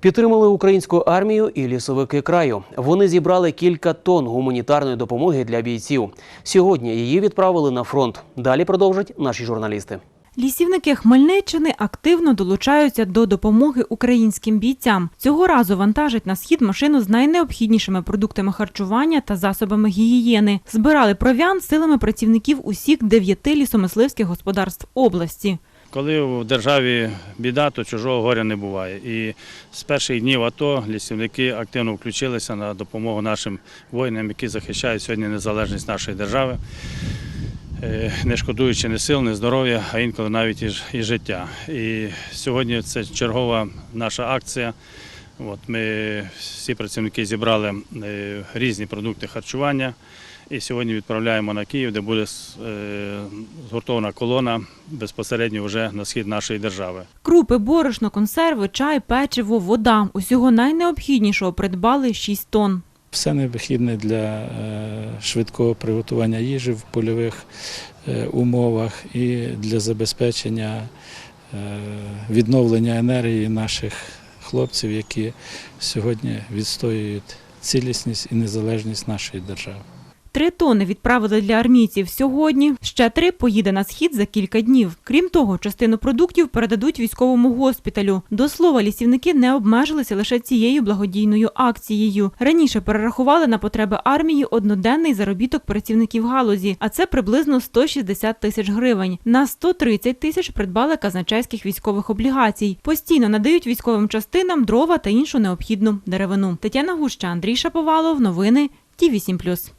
Підтримали українську армію і лісовики краю. Вони зібрали кілька тонн гуманітарної допомоги для бійців. Сьогодні її відправили на фронт. Далі продовжать наші журналісти. Лісівники Хмельниччини активно долучаються до допомоги українським бійцям. Цього разу вантажать на схід машину з найнеобхіднішими продуктами харчування та засобами гігієни. Збирали провіант силами працівників усіх дев'яти лісомисливських господарств області. Коли в державі біда, то чужого горя не буває. І з перших днів АТО лісівники активно включилися на допомогу нашим воїнам, які захищають сьогодні незалежність нашої держави, е, не шкодуючи ні сил, ні здоров'я, а інколи навіть і життя. І сьогодні це чергова наша акція. От ми всі працівники зібрали е, різні продукти харчування. І сьогодні відправляємо на Київ, де буде е, згуртована колона безпосередньо вже на схід нашої держави. Крупи, борошно, консерви, чай, печиво, вода. Усього найнеобхіднішого придбали 6 тонн. Все необхідне для е, швидкого приготування їжі в польових е, умовах і для забезпечення відновлення енергії наших хлопців, які сьогодні відстоюють цілісність і незалежність нашої держави. Три тони відправили для армійців сьогодні. Ще три поїде на схід за кілька днів. Крім того, частину продуктів передадуть військовому госпіталю. До слова, лісівники не обмежилися лише цією благодійною акцією. Раніше перерахували на потреби армії одноденний заробіток працівників галузі, а це приблизно 160 тисяч гривень. На 130 тисяч придбали казначейських військових облігацій. Постійно надають військовим частинам дрова та іншу необхідну деревину. Тетяна Гуща, Андрій Шаповалов. Новини Ті 8+.